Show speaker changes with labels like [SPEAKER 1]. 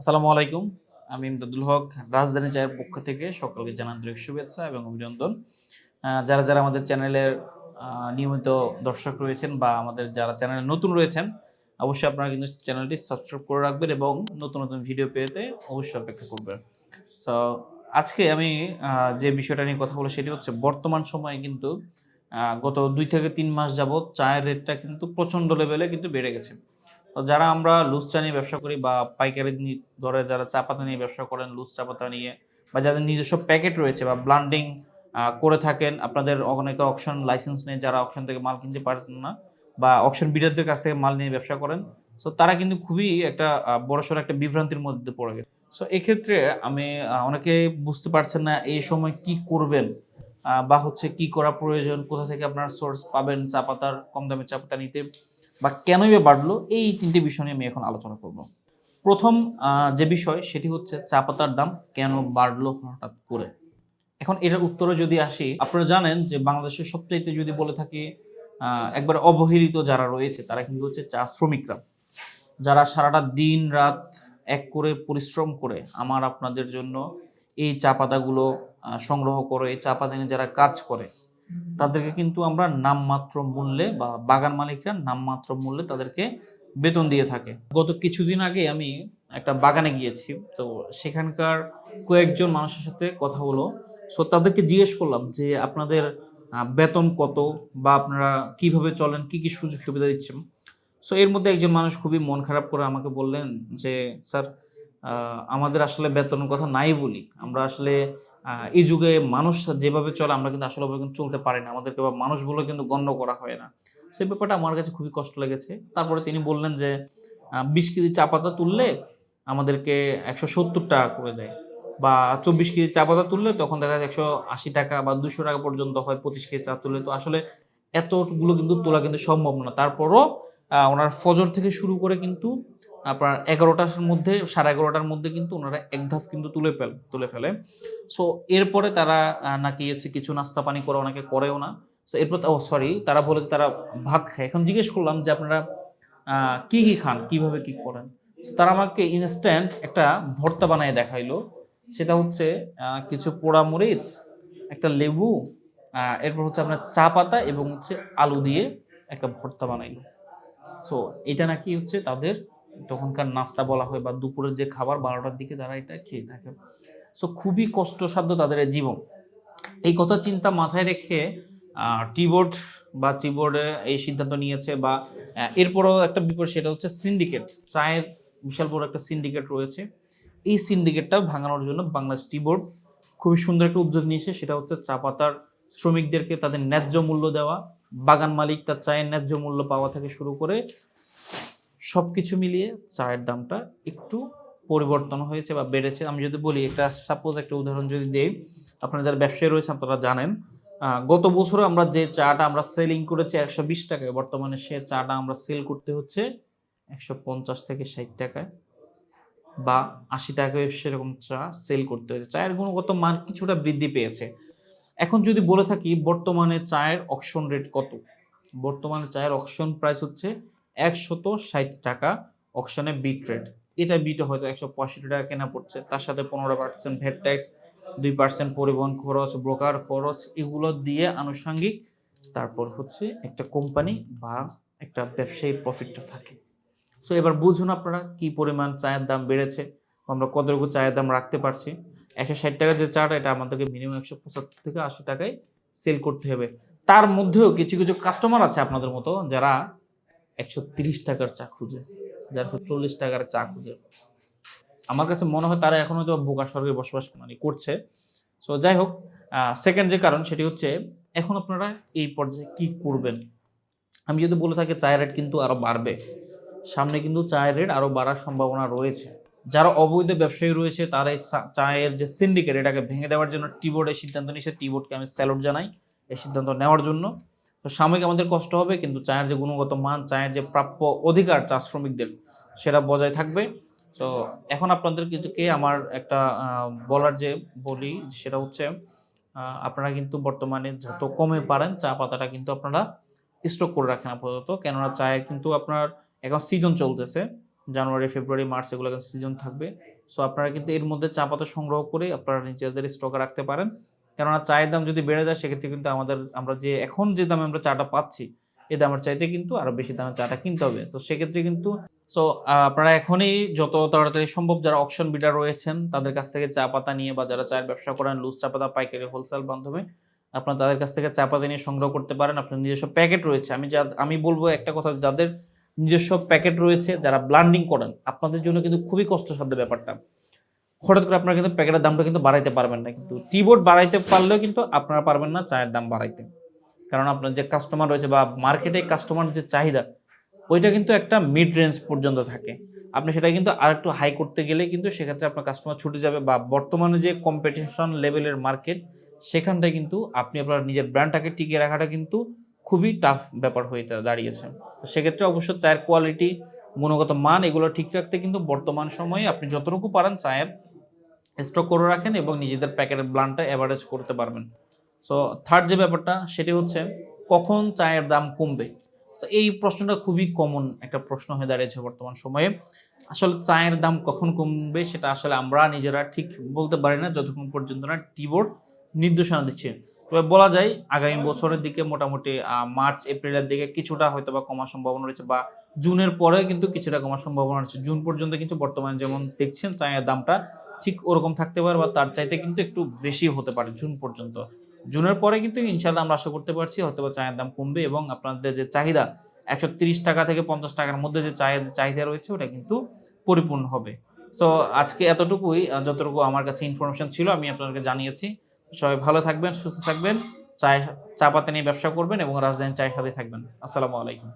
[SPEAKER 1] আসসালামু আলাইকুম। আমি ইমদাদুল হক, রাজধানী চায়ের পক্ষ থেকে সকলকে জানান আন্তরিক শুভেচ্ছা এবং অভিনন্দন। যারা যারা আমাদের চ্যানেলের নিয়মিত দর্শক রয়েছেন বা আমাদের যারা চ্যানেলে নতুন রয়েছেন, অবশ্যই আপনারা কিন্তু চ্যানেলটি সাবস্ক্রাইব করে রাখবেন এবং নতুন নতুন ভিডিও পেতে অবশ্যই অপেক্ষা করবেন। সো আজকে আমি যে বিষয়টা নিয়ে কথা বলব সেটি হচ্ছে বর্তমান সময়ে কিন্তু গত দুই থেকে তিন মাস যাবত চায়ের রেটটা কিন্তু প্রচণ্ড লেভেলে কিন্তু বেড়ে গেছে। তো যারা আমরা লুজ চা নিয়ে ব্যবসা করি বা পাইকারি ধরে যারা চা পাতা নিয়ে ব্যবসা করেন লুজ চা পাতা নিয়ে বা যাদের নিজস্ব প্যাকেট রয়েছে বা ব্লান্ডিং করে থাকেন, আপনাদের অনেকে অকশন লাইসেন্স নেই, যারা অকশন থেকে মাল কিনতে পারেন না বা অকশন বিডারদের কাছ থেকে মাল নিয়ে ব্যবসা করেন সো তারা কিন্তু খুবই একটা বড়সড় একটা বিভ্রান্তির মধ্যে পড়ে গেছে। সো এক্ষেত্রে আমি অনেকে বুঝতে পারছেন না এই সময় কি করবেন বা হচ্ছে কি করা প্রয়োজন, কোথা থেকে আপনার সোর্স পাবেন চা পাতার কম দামে চা পাতা নিতে। বা কেনই বা বাড়লো, এই তিনটে বিষয় নিয়ে আমি এখন আলোচনা করব। প্রথম যে বিষয়, সেটি হচ্ছে চা পাতার দাম কেন বাড়লো হঠাৎ করে? এখন এটার উত্তরে যদি আসি, আপনারা জানেন যে বাংলাদেশের সবচাইতে যদি বলে থাকি একবার অবহেলিত যারা রয়েছে, তারা কিন্তু হচ্ছে চা শ্রমিকরা। যারা সারাটা দিন রাত এক করে পরিশ্রম করে আমার আপনাদের জন্য এই চা পাতাগুলো সংগ্রহ করে এই চা পাতা নিয়ে যারা কাজ করে তাদেরকে কিন্তু আমরা নামমাত্র মূল্যে বা বাগান মালিকরা নামমাত্র মূল্যে তাদেরকে বেতন দিয়ে থাকে। গত কিছুদিন আগে আমি একটা বাগানে গিয়েছি, তো সেখানকার কয়েকজন মানুষের সাথে কথা হলো। সো তাদেরকে জিজ্ঞেস করলাম যে, আপনাদের বেতন কত বা আপনারা কীভাবে চলেন? কি কি সুযোগ সুবিধা দিচ্ছেন? সো এর মধ্যে একজন মানুষ খুবই মন খারাপ করে আমাকে বললেন যে, স্যার আমাদের আসলে বেতনের কথা নাই বলি। আমরা আসলে এই যুগে মানুষ যেভাবে চলে, আমরা কিন্তু আসলে কিন্তু চলতে পারি না। আমাদেরকে বা মানুষগুলো কিন্তু গণ্য করা হয় না। সেই ব্যাপারটা আমার কাছে খুবই কষ্ট লেগেছে। তারপরে তিনি বললেন যে বিশ কেজি চা পাতা তুললে আমাদেরকে একশো সত্তর টাকা করে দেয় বা চব্বিশ কেজি চা পাতা তুললে তখন দেখা যায় একশো আশি টাকা বা দুশো টাকা পর্যন্ত হয় পঁচিশ কেজি চা তুললে। তো আসলে এতগুলো কিন্তু তোলা কিন্তু সম্ভব না। তারপরও ওনার ফজর থেকে শুরু করে কিন্তু আপনার এগারোটার মধ্যে, সাড়ে এগারোটার মধ্যে কিন্তু ওনারা এক ধাপ কিন্তু তুলে ফেল, তুলে ফেলে। সো এরপরে তারা নাকি হচ্ছে কিছু নাস্তা পানি করে অনেকে করেও না। সো এরপর ও সরি তারা বলে যে তারা ভাত খায়। এখন জিজ্ঞেস করলাম যে আপনারা কী কি খান? কীভাবে কি করেন? তারা আমাকে ইনস্ট্যান্ট একটা ভর্তা বানিয়ে দেখাইলো। সেটা হচ্ছে কিছু পোড়া মরিচ, একটা লেবু এরপর হচ্ছে আপনার চা পাতা এবং হচ্ছে আলু দিয়ে একটা ভর্তা বানাইলো। সো এটা নাকি হচ্ছে তাদের তখনকার নাস্তা বলা হয় বা দুপুরের যে খাবার বারোটার দিকে তারা এটা খেয়ে থাকে। সো খুবই কষ্টসাধ্য তাদের জীবন। এই কথা চিন্তা মাথায় রেখে টিবোর্ড বা টিবোর্ডে এই সিদ্ধান্ত নিয়েছে বা এরপরও একটা বিপদ সেটা হচ্ছে সিন্ডিকেট চায়ের বিশাল বড় একটা সিন্ডিকেট রয়েছে। এই সিন্ডিকেটটা ভাঙানোর জন্য বাংলাদেশ টিবোর্ড খুবই সুন্দর একটা উদ্যোগ নিয়েছে। সেটা হচ্ছে চা পাতার শ্রমিকদেরকে তাদের ন্যায্য মূল্য দেওয়া, বাগান মালিক তার চায়ের ন্যায্য মূল্য পাওয়া থেকে শুরু করে সব কিছু মিলিয়ে চায়ের দামটা একটু পরিবর্তন হয়েছে বা বেড়েছে। আমি যদি বলি, একটা সাপোজ একটা উদাহরণ যদি দেই, আপনারা যারা ব্যবসায়ী রয়েছে আপনারা জানেন গত বছর আমরা যে চাটা আমরা সেলিং করেছি একশো বিশ টাকায়, বর্তমানে সে চাটা আমরা সেল করতে হচ্ছে একশো পঞ্চাশ থেকে ষাট টাকায় বা আশি টাকায় সেরকম চা সেল করতে হয়েছে। চায়ের গুণগত মান কিছুটা বৃদ্ধি পেয়েছে। এখন যদি বলে থাকি, বর্তমানে চায়ের অকশন রেট কত? বর্তমানে চায়ের অকশন প্রাইস হচ্ছে একশত ষাট টাকা অকশনে বিট রেট এটা বিটে হয়তো একশো পঁয়ষট্টি টাকা কেনা পড়ছে। তার সাথে পনেরো পার্সেন্ট ভ্যাট ট্যাক্স দুই পার্সেন্ট পরিবহন খরচ ব্রোকার খরচ, এগুলো দিয়ে আনুষঙ্গিক তারপর হচ্ছে একটা কোম্পানি বা একটা ব্যবসায়ী প্রফিটটা থাকে। সো এবার বুঝুন আপনারা কি পরিমাণ চায়ের দাম বেড়েছে আমরা কতটুকু চায়ের দাম রাখতে পারছি। একশো ষাট টাকার যে চাটা, এটা আমাদেরকে মিনিমাম একশো পঁচাত্তর থেকে আশি টাকায় সেল করতে হবে। তার মধ্যেও কিছু কিছু কাস্টমার আছে আপনাদের মতো যারা একশো তিরিশ টাকার চা খুঁজে, যারা চল্লিশ টাকার চা খুঁজে। আমার কাছে মনে হয় তারা এখন হয়তো বোকা স্বর্গে বসবাস মানে করছে। সো যাই হোক সেকেন্ড যে কারণ সেটি হচ্ছে, এখন আপনারা এই পর্যায়ে কি করবেন? আমি যদি বলে থাকি, চায়ের রেট কিন্তু আরও বাড়বে। সামনে কিন্তু চায়ের রেট আরও বাড়ার সম্ভাবনা রয়েছে। যারা অবৈধ ব্যবসায়ী রয়েছে, তারা এই চায়ের যে সিন্ডিকেট এটাকে ভেঙে দেওয়ার জন্য টিবোর্ডের সিদ্ধান্ত নিয়েছে। টিবোর্ডকে আমি স্যালুট জানাই এই সিদ্ধান্ত নেওয়ার জন্য। তো সাময়িক আমাদের কষ্ট হবে, কিন্তু চায়ের যে গুণগত মান, চায়ের যে প্রাপ্য অধিকার চা শ্রমিকদের, সেটা বজায় থাকবে। তো এখন আপনাদের কিছুকে আমার একটা বলার যে বলি, সেটা হচ্ছে আপনারা কিন্তু বর্তমানে যত কমে পারেন, চা পাতাটা কিন্তু আপনারা স্টক করে রাখেন আপাতত। কেননা চায়ের কিন্তু আপনার এখন সিজন চলতেছে। জানুয়ারি, ফেব্রুয়ারি, মার্চ এগুলো সিজন থাকবে। সো আপনারা কিন্তু এর মধ্যে চা পাতা সংগ্রহ করে আপনারা নিজেদের স্টকে রাখতে পারেন। কেননা চায়ের দাম যদি বেড়ে যায়, সেক্ষেত্রে কিন্তু আমাদের, আমরা যে এখন যে দামে আমরা চাটা পাচ্ছি, এ দামের চাইতে কিন্তু আরও বেশি দামে চাটা কিনতে হবে। তো সেক্ষেত্রে কিন্তু সো আপনারা এখনই যত তাড়াতাড়ি সম্ভব যারা অপশন বিডার রয়েছেন, তাদের কাছ থেকে চা পাতা নিয়ে বা যারা চায়ের ব্যবসা করেন লুজ চা পাতা, পাইকারি হোলসেল বান্ধবে আপনারা তাদের কাছ থেকে চা পাতা নিয়ে সংগ্রহ করতে পারেন। আপনার নিজস্ব প্যাকেট রয়েছে। আমি যা, আমি বলব একটা কথা, যাদের নিজস্ব প্যাকেট রয়েছে যারা ব্লান্ডিং করেন। আপনাদের জন্য কিন্তু খুবই কষ্টসাধ্য ব্যাপারটা। হঠাৎ করে আপনারা কিন্তু প্যাকেটের দামটা কিন্তু বাড়াইতে পারবেন না। কিন্তু টিবোর্ড বাড়াইতে পারলেও কিন্তু আপনারা পারবেন না চায়ের দাম বাড়াইতে। কারণ আপনার যে কাস্টমার রয়েছে বা মার্কেটে কাস্টমার যে চাহিদা, ওইটা কিন্তু একটা মিড রেঞ্জ পর্যন্ত থাকে। আপনি সেটা কিন্তু আর একটু হাই করতে গেলে কিন্তু সেক্ষেত্রে আপনার কাস্টমার ছুটে যাবে বা বর্তমানে যে কম্পিটিশন লেভেলের মার্কেট সেখানটায় কিন্তু আপনি আপনার নিজের ব্র্যান্ডটাকে টিকিয়ে রাখাটা কিন্তু খুবই টাফ ব্যাপার হয়ে দাঁড়িয়েছে। সেক্ষেত্রে অবশ্য চায়ের কোয়ালিটি গুণগত মান এগুলো ঠিক রাখতে কিন্তু বর্তমান সময়ে আপনি যতটুকু পারেন চায়ের স্টক করে রাখেন এবং নিজেদের প্যাকেটের ব্লানটা অ্যাভারেজ করতে পারবেন। সো থার্ড যে ব্যাপারটা সেটি হচ্ছে কখন চায়ের দাম কমবে? So, এই প্রশ্নটা খুবই কমন একটা প্রশ্ন হয়ে দাঁড়িয়েছে বর্তমান সময়ে। আসলে চায়ের দাম কখন কমবে সেটা আসলে আমরা নিজেরা ঠিক বলতে পারি না যতক্ষণ পর্যন্ত না টিবোর্ড নির্দেশনা দিচ্ছে। তবে বলা যায় আগামী বছরের দিকে মোটামুটি মার্চ, এপ্রিলের দিকে কিছুটা হয়তো বা কমার সম্ভাবনা রয়েছে বা জুনের পরেও কিন্তু কিছুটা কমার সম্ভাবনা রয়েছে। জুন পর্যন্ত কিন্তু বর্তমানে যেমন দেখছেন চায়ের দামটা ঠিক ওরকম থাকতে পারে বা তার চাইতে কিন্তু একটু বেশি হতে পারে জুন পর্যন্ত। জুনের পরে কিন্তু ইনশাল্লাহ আমরা আশা করতে পারছি হয়তো বা চায়ের দাম কমবে এবং আপনাদের যে চাহিদা, একশো টাকা থেকে পঞ্চাশ টাকার মধ্যে যে চায়ের চাহিদা রয়েছে ওটা কিন্তু পরিপূর্ণ হবে। সো আজকে এতটুকুই যতটুকু আমার কাছে ইনফরমেশন ছিল আমি আপনাদেরকে জানিয়েছি। সবাই ভালো থাকবেন, সুস্থ থাকবেন, চায় চা পাতা নিয়ে ব্যবসা করবেন এবং রাজধানী চায়ের সাথে থাকবেন। আসসালামু আলাইকুম।